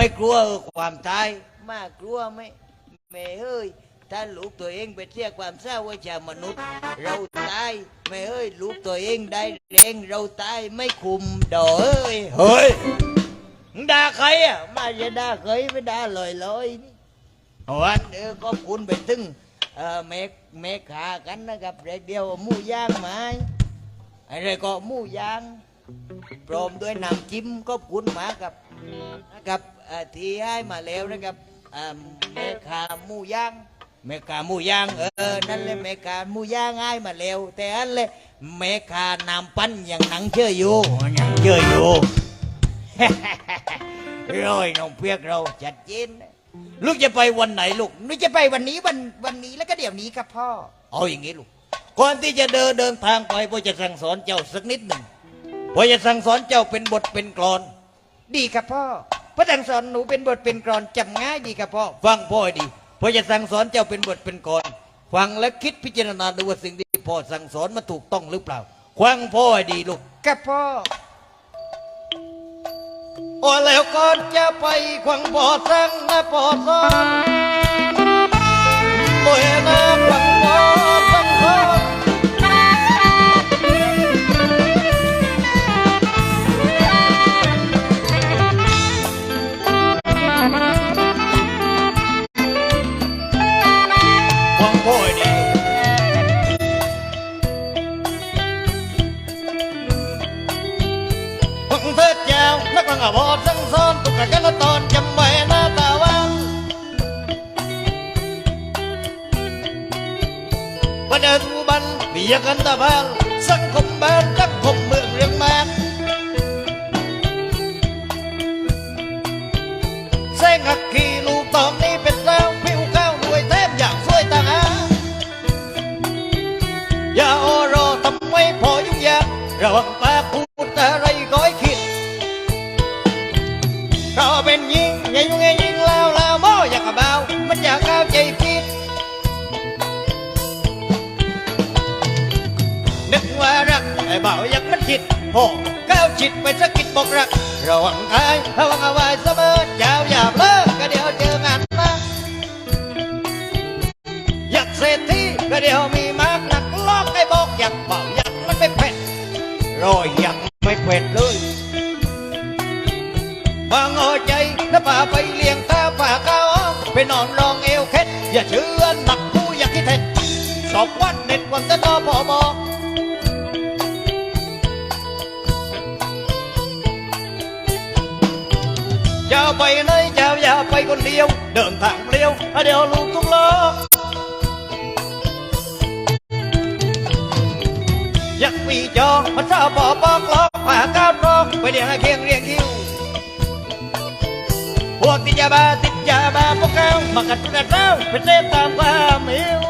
ไม่กลัวความตายมากกลัวไหมแม่เอ้ยถ้าลูกตัวเองไปเสียความเศร้าไว้จากมนุษย์ เราตายแม่เอ้ยลูกตัวเองได้แรงเราตายไม่คุมดอกเอ้ยเฮ้ยมึงด่าใครอะมาจะด่าใครไม่ด่าลอยลอยๆนี่วันเออก็คุณไปถึงเอ่อแม่แม่ขากันนะครับเด็กเดียวหมูย่างไหมอะไรก็หมูย่างพร้อมด้วยน้ำจิ้มก็คุณหมากับ นะครับเอ่อที่ให้มาแล้วนะครับเอ่อแม่ขาหมูย่างแม่ขาหมูย่างเออนั่นเลยแม่ขาหมูย่างให้มาแล้ว แต่อันเลยแม่ขาน้ำปั้นยังหนังเชื่ออยู่ยังเชื่ออยู่ ร้อยน้องเพียกเราจัดเจนนะลูกจะไปวันไหนลูกลูกจะไปวันนี้วันวันนี้แล้วก็เดี๋ยวนี้ครับพ่อ เอาอย่างนี้ลูก ก่อนที่จะเดินเดินทางไปพ่อจะสั่งสอนเจ้าสักนิดหนึ่งพ่อจะสั่งสอนเจ้าเป็นบทเป็นกลอน ดีครับพ่อพ่อสั่งสอนหนูเป็นบทเป็นกลอนจำง่ายดีครับพ่อฟังพ่อให้ดีพ่อจะสั่งสอนเจ้าเป็นบทเป็นกลอนฟังและคิดพิจารณาดูว่าสิ่งที่พ่อสั่งสอนมันถูกต้องหรือเปล่าฟังพ่อให้ดีลูกครับพ่อโอ้แล้วก่อนจะไปควังพ่อสั่งนะพ่อสอนโอ้ยนะควังพ่อ งอบอสังซ้อนตุกกะกันละตอนจำไว้หน้าตาวันประเดินบันมียกันตะพังสังคมบ้านสังคมเมืองเรียงแมนแสงหักขี่ลูกตอนนี้เป็นแล้วผิวข้าวรวยแทบอย่างสวยตาหาอย่าโอรอทำไมพอยุ่งยากระวัง เบาอยากมันคิดโอ้ก้าวจิตไปสะกิดบอกรักระวังอายระวังเอาไว้เสมอยาวอย่าเลิกก็เดี๋ยวเจองานมาอยากเศรษฐีก็เดี๋ยวมีมากหนักลอกให้บอกอยากเบาอยากมันไม่เผ็ดรอยอยากไม่เผ็ดเลยบางอาใจแล้วป่าไปเลี้ยงตาป่าเก้าไปนอนรองเอวเคล็ดอย่าเชื่อหนักผู้อยากคิดเท็ดสอบวันเน็ตวันตะนอพอบอ คนเดียว เดินทางเปลี่ยวเดี๋ยวลูกทุกล้ออยากปีจอมันชอบปอปอกล้อผ่าก้าวรองไปเรียงให้เคียงเรียงคิวพวกติดยาบ้าติดยาบ้าพวกเขามากัดกัดเท้าไปเสพตามความหิว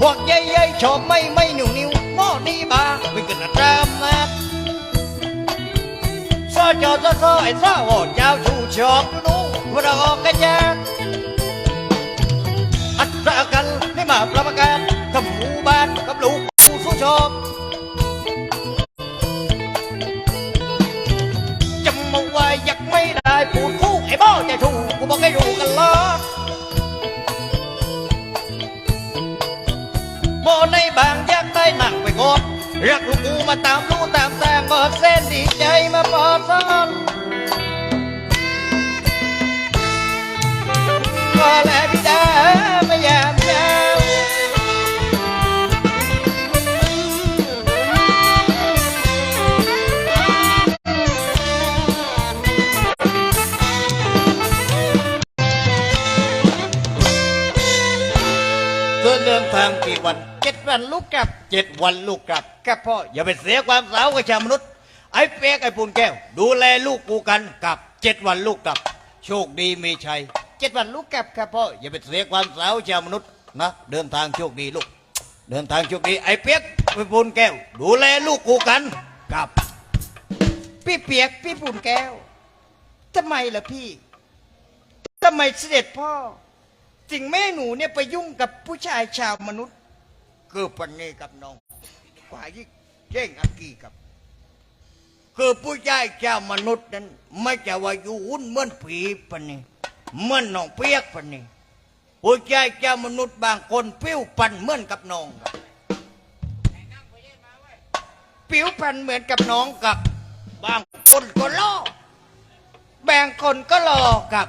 พวกใหญ่ๆชอบไม่ไม่หนิวนิวหม้อนี่บ้าไปกินอัตรามนัดซอจอซอซอไอ้ซอโอ้เจ้าชูชอบดูดูว่าเราออกกันยากอัตรากันให้มาประกันกับหมู่บ้านกับลูกผู้สู้ชอบจำ มาไว้อยากไม่ได้พูดคู่ไอ้บ้าจะถูกกูบอกให้รู้กันล้อโมในบางอยากได้หนักไปกดรักลูกกูมาตามรู้ตามแสงบอกเส้นดีใจมาปอดซ้อนก็แลพี่ดาไม่ยามยาวเดินเดินทางกี่วันเจ็ดวันลูกกลับเจ็ดวันลูกกลับครับพ่ออย่าไปเสียความสาวกับชาวมนุษย์ไอ้เปียกไอ้ปูนแก้ว ดูแลลูกกูกันกลับเจ็ดวันลูกกลับ โชคดีมีชัยเจ็ดวันลูกกลับครับพ่ออย่าไปเสียความสาวชาวมนุษย์นะเดินทางโชคดีลูก เดินทางโชคดีไอ้เปียกไอ้ปูนแก้ว ดูแลลูกกูกันกลับ พี่เปียกพี่ปูนแก้วทำไมล่ะพี่ทำไมเสด็จพ่อสิ่งแม่หนูเนี่ยไปยุ่งกับผู้ชายชาวมนุษย์เกือบปันนี้กับน้องกว่ายิ่งเจ้งอักกีกับ คือผู้ชายเจ้ามนุษย์นั้นไม่จะว่าอยู่หุ่นเหมือนผีปะนี่เหมือนน้องเปียกปะนี่ผู้ชายเจ้ามนุษย์บางคนผิวปันเหมือนกับน้องผิวพันเหมือนกับน้องกับบางคนก็ล่อบางคนก็หล่อกับ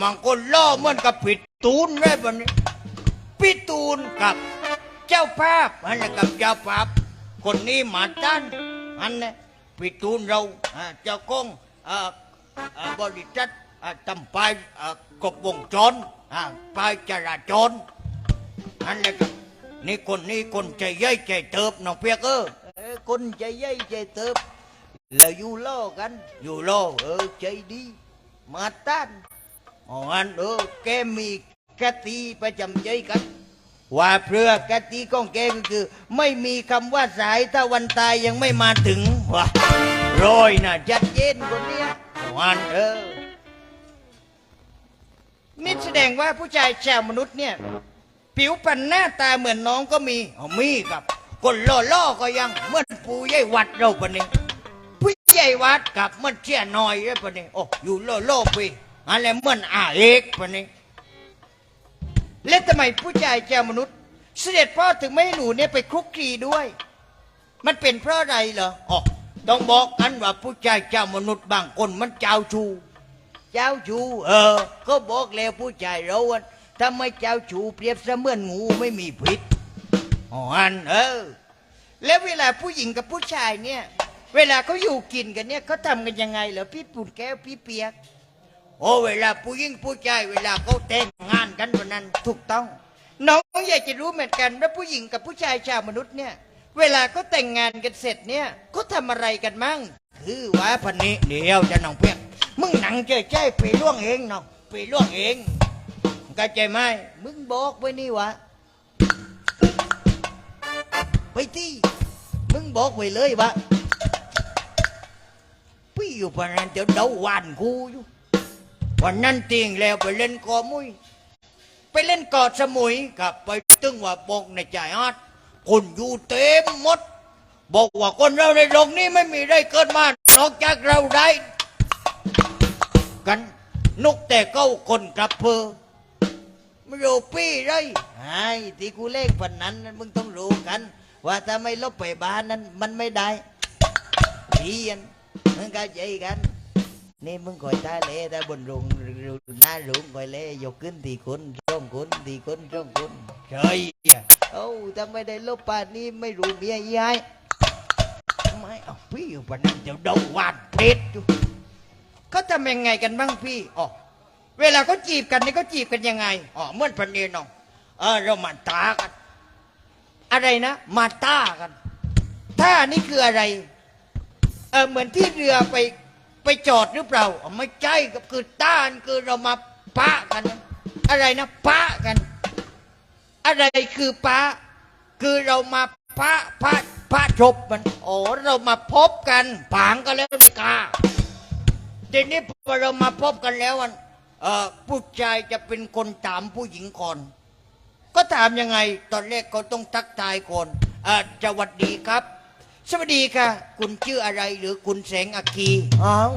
บางคนล่อเหมือนกับผิดตูนเลยปะนี่พี่ตูนกับเจ้าภาพอันนี้กับเจ้าภาพคนนี้หมาตันอันนี้ พี่ตูนเราอ่าเจ้ากงอ่าอ่าบริษัทอ่าทำไปายอ่ากบวงจรอ่าไปายจราจรอันนี้ครับนี่คนนี้คนใจใหญ่ใจเติบน้องเปียกเออเออคนใจใหญ่ใจเติบแล้วอยู่ล่อกันอยู่ล่อเออใจดีมาตั ว่าเพื่อกติของแกก็คือ ไม่มีคำว่าสายถ้าวันตายยังไม่มาถึงว่ะโรยนะจัดเย็นคนเนี้ยวันเออนี่แสดงว่าผู้ชายชาวมนุษย์เนี่ย ผิวพรรณหน้าตาเหมือนน้องก็มีอ๋อมีครับคนล่อล่อๆก็ยังเหมือนปู่ใหญ่วัดเราปะนี่ผู้ใหญ่วัดกับเหมันเชี่ยน้อยเลยปะนี่โอ้อยู่ล่อล่อๆไปอะไรเหมือนอาเอกปะนี่ และทำไมผู้ชายเจ้ามนุษย์ เสด็จพ่อถึงไม่ให้หนูเนี่ยไปคลุกคลีด้วย มันเป็นเพราะอะไรเหรออ๋อต้องบอกกันว่าผู้ชายเจ้ามนุษย์บางคนมันเจ้าชู เจ้าชู เออ ก็บอกแล้วผู้ชายเราอะถ้าไม่เจ้าชูเปรียบเสมือนงูไม่มีพิษอ๋ออันเออ แล้วเวลาผู้หญิงกับผู้ชายเนี่ย เวลาเขาอยู่กินกันเนี่ยเขาทำกันยังไงเหรอพี่ปุ่นแก้วพี่เปียก โอ้เวลาผู้หญิงผู้ชายเวลาเขาแต่งงานกันวันนั้นถูกต้อง น้องอยากจะรู้เหมือนกันว่าผู้หญิงกับผู้ชายชาวมนุษย์เนี่ย เวลาเขาแต่งงานกันเสร็จเนี่ยเขาทำอะไรกันมั่ง คือว่าพันนี้เดี๋ยวจะน้องเพียกมึงหนังเจอใจไปล่วงเองน้องไปล่วงเองเข้าใจไหมมึงบอกไว้นี่วะไปที่มึงบอกไว้เลยวะพี่อยู่พนันเดี๋ยวเดาวันกูอยู่ วันนั้นติงแล้วไปเล่นกอมุย ไปเล่นกาะสมุยกับไปตึงว่าบอกในใจฮอดคนอยู่เต็มหมด บอกว่าคนเราในโลกนี้ไม่มีได้เกิดมานอกจากเราได้กันนกแต่เก้าคนกลับเพอไม่รู้ปี้ไรไอ้ที่กูเล่นพันนั้นนั้นมึงต้องรู้กัน ว่าถ้าไม่ลบไปบ้านนั้นมันไม่ได้เพียนมึงก็ใจกัน นี่มึงคอยตาเล่ตาบนรุงรุงหน้ารุงคอยเล่ยกขึ้นทีคนร่องคนทีคนร่องคนใช่อะเอ้าถ้าไม่ได้ลบป่านนี้ไม่รู้เมียยายไม่เอาพี่อยู่ปานนั้นเดี๋ยวเดาวาดเพชรอยู่เขาทำยังไงกันบ้างพี่อ๋อเวลาเขาจีบกันนี่เขาจีบกันยังไงอ๋อเหมื่อนพันเนียน้องเออเรามาตากัน อะไรนะมาต้ากันท่านี่คืออะไรเออเหมือนที่เรือไป ไปจอดหรือเปล่าอ๋อไม่ใช่ก็คือต้านคือเรามาปะกัน อะไรนะปะกัน อะไรคือปะคือเรามาปะปะปะจบมันโอ้เรามาพบกันผางกันแล้วไม่กาทีนี้พอเรามาพบกันแล้วมันเออผู้ชายจะเป็นคนถามผู้หญิงก่อน ก็ถามยังไง ตอนแรกก็ต้องทักทายก่อนอ่าสวัสดีครับ สวัสดีค่ะ คุณชื่ออะไรหรือคุณแสงอัคคีอ้าว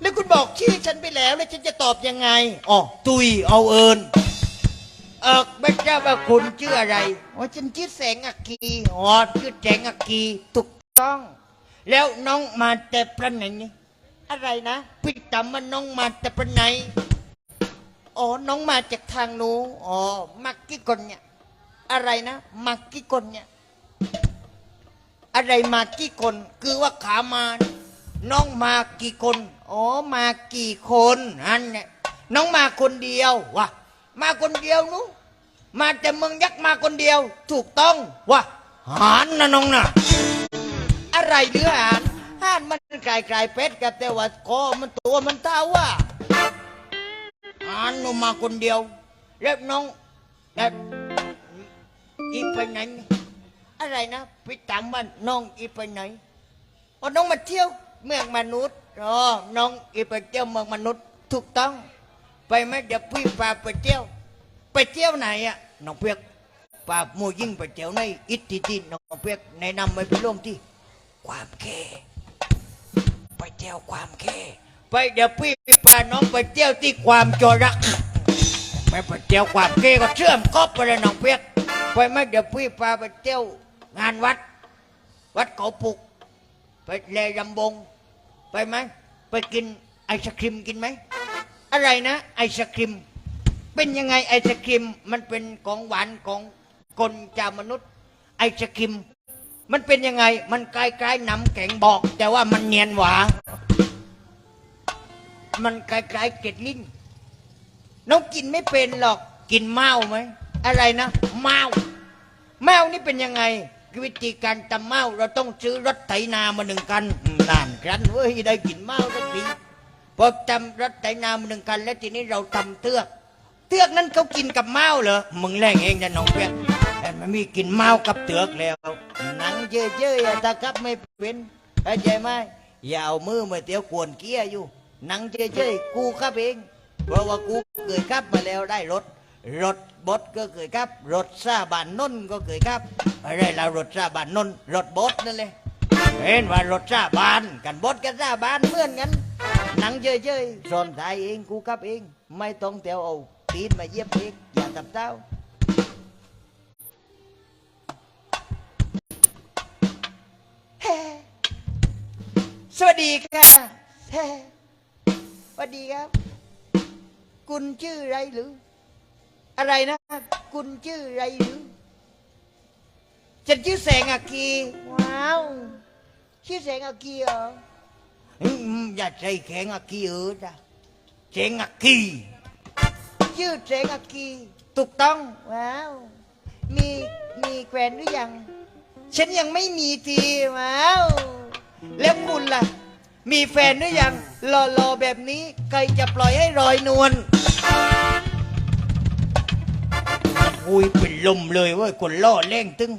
แล้วคุณบอกชื่อฉันไปแล้วแล้วฉันจะตอบยังไงอ๋อตุยเอาเอิญเออไม่ทราบว่าคุณชื่ออะไรอ๋อฉันชื่อแสงอัคคีอ๋อชื่อแสงอัคคีถูกต้อง แล้วน้องมาแต่ประไหนนี่อะไรนะพี่ตำมันน้องมาแต่ประไหนอ๋อน้องมาจากทางนู้นอ๋อมักกี่คนเนี่ยอะไรนะ มักกี่คนเนี่ย อะไรมากี่คน คือว่าขามา น้องมากี่คน อ๋อ มากี่คนอันเนี่ยน้องมาคนเดียววะมาคนเดียวนู้มาแต่เมืองยักษ์มาคนเดียว ถูกต้องวะหานนะน้องนะอะไรหรือหานหานมันกลายกลายเป็ดกับแต่ว่าคอมันตัวมันเท่าว่าอ่านนูมาคนเดียวแล้วน้องแล้วอีไปไหน อะไรนะพี่ถามว่าน้องอีไปไหนอ๋อน้องมาเที่ยวเมืองมนุษย์อ๋อน้องอีไปเที่ยวเมืองมนุษย์ถูกต้อง ไปไหมเดี๋ยวพี่พาไปเที่ยว ไปเที่ยวไหนอะน้องเปียกพาหมูยิ่งไปเที่ยวในอิตติจินน้องเปียกแนะนำไปไปร่วมที่ ความแค่ไปเที่ยวความแค่ไปเดี๋ยวพี่พาน้องไปเที่ยวที่ความจรักไม่ไปเที่ยวความแค่ก็เชื่อมครอบไปเลยน้องเปียกไปไหมเดี๋ยวพี่พาไปเที่ยว งานวัด วัดเขาปุก ไปแลยำบง ไปไหม ไปกินไอศครีมกินไหม อะไรนะ ไอศครีม เป็นยังไงไอศครีม มันเป็นของหวานของคนจามนุษย์ ไอศครีม มันเป็นยังไง มันคล้ายๆน้ำแข็งบอก แต่ว่ามันเนียนหวานมันคล้ายๆเกล็ดลิ้นน้องกินไม่เป็นหรอก กินเมาไหม อะไรนะ เมาเมานี่เป็นยังไง วิธีการตำเมาเราต้องซื้อรถไถนามาหนึ่งคันอืมนานครั้นเว้ยได้กินเมาสักทีพอทำรถไถนามาหนึ่งคัน แล้วทีนี้เราทำเตือก เตือกนั้นเขากินกับเมาเหรอมึงแรงเองนะน้องเพียรแต่มันมีกินเมากับเตือกแล้วหนังเจ๊ๆอะถ้าครับไม่เป็นเข้าใจไหมอย่าเอามือมาเตี้ยวกวนเกี้ยอยู่หนังเจ๊ๆกูครับเองเพราะว่ากูเคยขับมาแล้วได้รถ รถบดก็เคยขับ รถซาบานนนก็เคยขับอะไรล่ะรถซาบานนนรถบดนั่นเลยเห็นว่ารถซาบานกันบดกันซาบานเหมือนกันหนังเฉยๆสอนถ่ายเองกูขับเอง ไม่ต้องเตียวเอาตีนมาเย็บเองอย่าตับเต้าแฮ่สวัสดีค่ะแฮ่สวัสดีครับ คุณชื่ออะไรหรือ อะไรนะ คุณชื่ออะไรหรือฉันชื่อแสงอากีว้าว ชื่อแสงอากีเหรออืมอย่าใจแข็งอากีเออจ้ะแสงอากีชื่อแสงอากีถูกต้อง ว้าว มีมีแฟนหรือยัง ฉันยังไม่มีทีว้าว แล้วคุณล่ะ มีแฟนหรือยังรอๆแบบนี้ ใครจะปล่อยให้รอยนวล อุ้ยเป็นลมเลยเว้ยคนล่อแรงตึง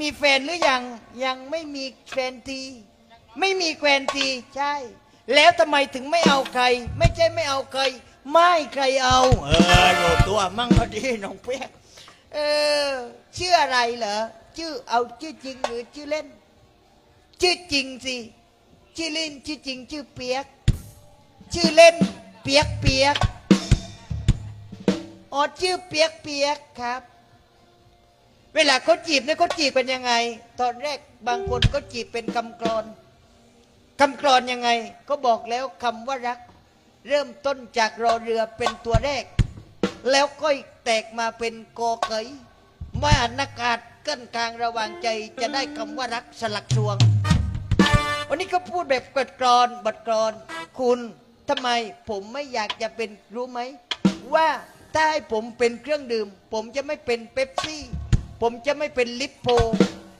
มีแฟนหรือยังยังไม่มีแฟนที ไม่มีแฟนทีใช่ แล้วทำไมถึงไม่เอาใคร ไม่ใช่ไม่เอาใคร ไม่ใครเอา เออโหลดตัวมั่งก็ดีน้องเปียกเออชื่ออะไรเหรอชื่อเอาชื่อจริงหรือชื่อเล่น ชื่อจริงสิชื่อเล่นชื่อจริง ชื่อเปียก ชื่อเล่น ปียกเปียกอ๋อชื่อเปียกเปียกครับ เวลาเขาจีบเนี่ยเขาจีบเป็นยังไง ตอนแรกบางคนก็จีบเป็นคำกรอนคำกรอนยังไง ก็บอกแล้วคำว่ารัก เริ่มต้นจากรอเรือเป็นตัวแรก แล้วก็แตกมาเป็นกอเกยมื่อนากาศกั้นกลางระหว่างใจจะได้คำว่ารักสลักสวง วันนี้ก็พูดแบบกดกรอนบทกรอน คุณ ทำไมผมไม่อยากจะเป็นรู้ไหม ว่าถ้าให้ผมเป็นเครื่องดื่ม ผมจะไม่เป็นเป๊ปซี่ ผมจะไม่เป็นลิปโพ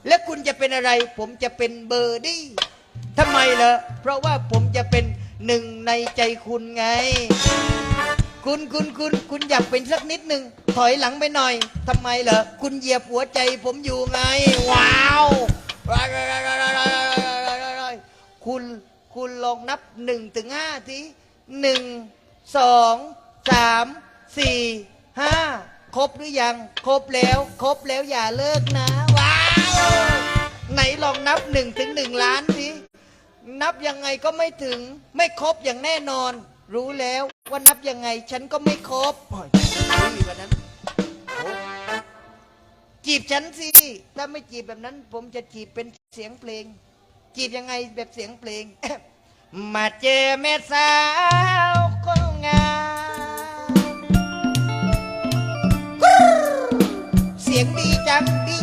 และคุณจะเป็นอะไร ผมจะเป็นเบอร์ดี้ทำไมเหรอเพราะว่าผมจะเป็นหนึ่งในใจคุณไง คุณคุณคุณคุณอยากเป็นสักนิดหนึ่งถอยหลังไปหน่อยทำไมเหรอคุณเหยียบหัวใจผมอยู่ไง ว้าว คุณ คุณลองนับหนึ่งถึงห้าทีหนึ่งสองสามสี่ห้าครบหรือยัง ครบแล้ว ครบแล้วอย่าเลิกนะ ว้าว ไหนลองนับหนึ่งถึงหนึ่งล้านทีนับยังไงก็ไม่ถึง ไม่ครบอย่างแน่นอน รู้แล้วว่านับยังไง ฉันก็ไม่ครบโอ้ยรู้แบบนั้นจีบฉันสิ ถ้าไม่จีบแบบนั้น ผมจะจีบเป็นเสียงเพลง จีบยังไงแบบเสียงเพลง มาเจอแม่สาวคนงามเสียงดีจังดี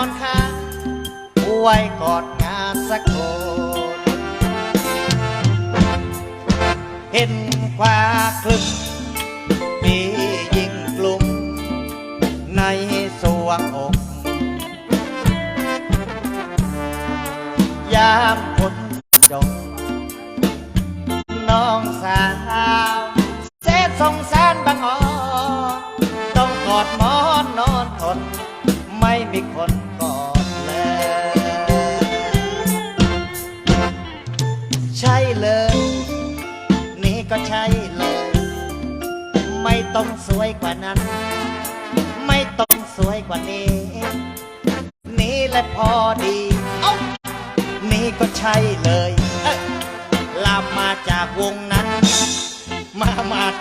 อนค้างไว้กอดงานสักคนเห็นควาคลึมมียิ่งกลุ่มในสวงอกยามคนจง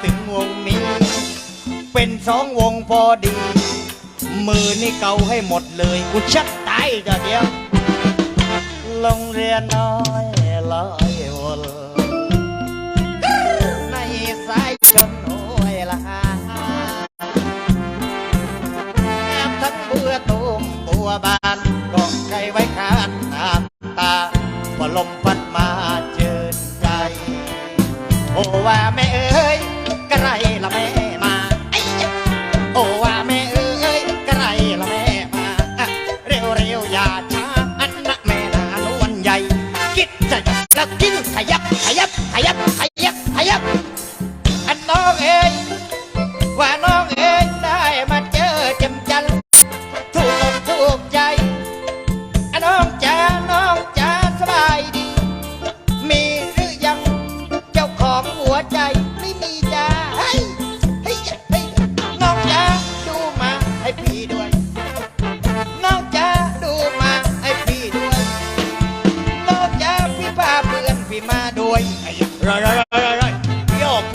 ถึงวงนี้ เป็นสองวงพอดี มือนี่เกาให้หมดเลย กูชัดตายก็เดียวโรงเรียนน้อยลอยวนในสายชนโอยละแอบทั้งบัวตูมบัวบานก็ใครไว้คานตามตาพอลมพัดมาเจินใจ โอ้ว่าแม่เอ้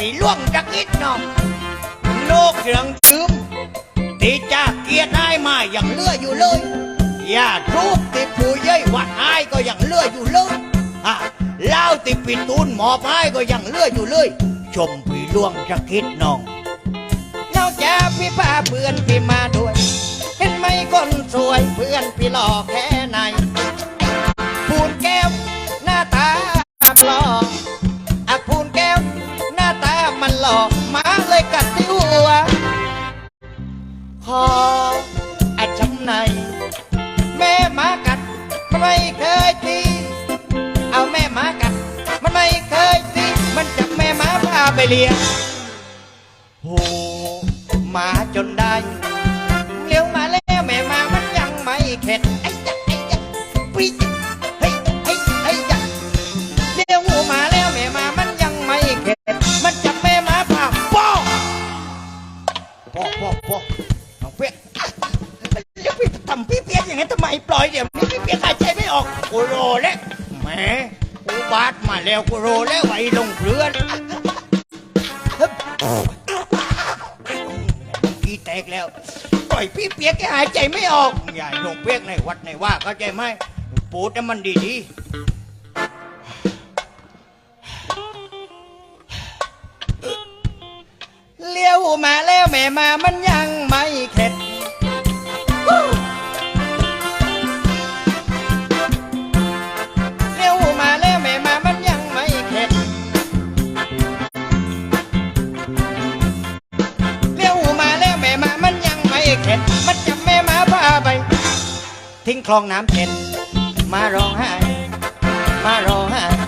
โยกพี่ล่วงจักนิดน้องโลกเครื่องดื่มตีจ้าเกียรติได้มาอย่างเลื่ออยู่เลย อย่าทุกติผู้เย้ยวัดอายก็ยังเลื่ออยู่เลยอะเล่าติปิดตูนหมอบไม้ก็ยังเลื่ออยู่เลย ชมพี่ล่วงจักคิดน้องนอกจากพี่พาเพื่อนพี่มาด้วย เห็นไหมคนสวยเพื่อนพี่หล่อแค่ไหนพูนแก้วหน้าตาหล่ออ หล่อมาเลยกัดที่หัวพออาจำใน แม่หมากัดมันไม่เคยทีเอาแม่หมากัดมันไม่เคยทีมันจับแม่หมาพาไปเลี้ยงโหมาจนได้ อป้อน้องเปี๊ยกเลี้ยวพี่ทำพี่เปี๊ยกอย่างนั้นทำไมปล่อยเดี๋ยวนี้พี่เปี๊ยกหายใจไม่ออกกูโรแล้วแหมกูบาดมาแล้วกูโรแล้วไว้ลงเรือนพี่แตกแล้วปล่อยพี่เปียกแกหายใจไม่ออกอย่าลงเปียกในวัดในว่าเข้าใจไหมปูดให้มันดีดี มาแล้วแม่มามันยังไม่เข็ดเลี้ยวมาแล้วแม่มามันยังไม่เข็ดเลี้ยวมาแล้วแม่มามันยังไม่เข็ด มันจับแม่มาพาไป ทิ้งคลองน้ำเข็ด มาร้องไห้ มาร้องไห้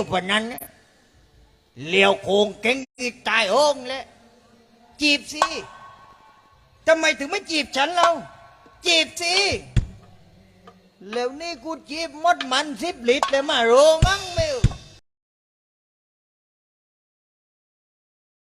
อยู่ปนนั้นเลี้ยวโคงเก่งอีตายโองเลยจีบสิทำไมถึงไม่จีบฉันเรา จีบสิแล้วนี่กูจีบมดมันสิบลิตรเลยมาโรงมั้งไม่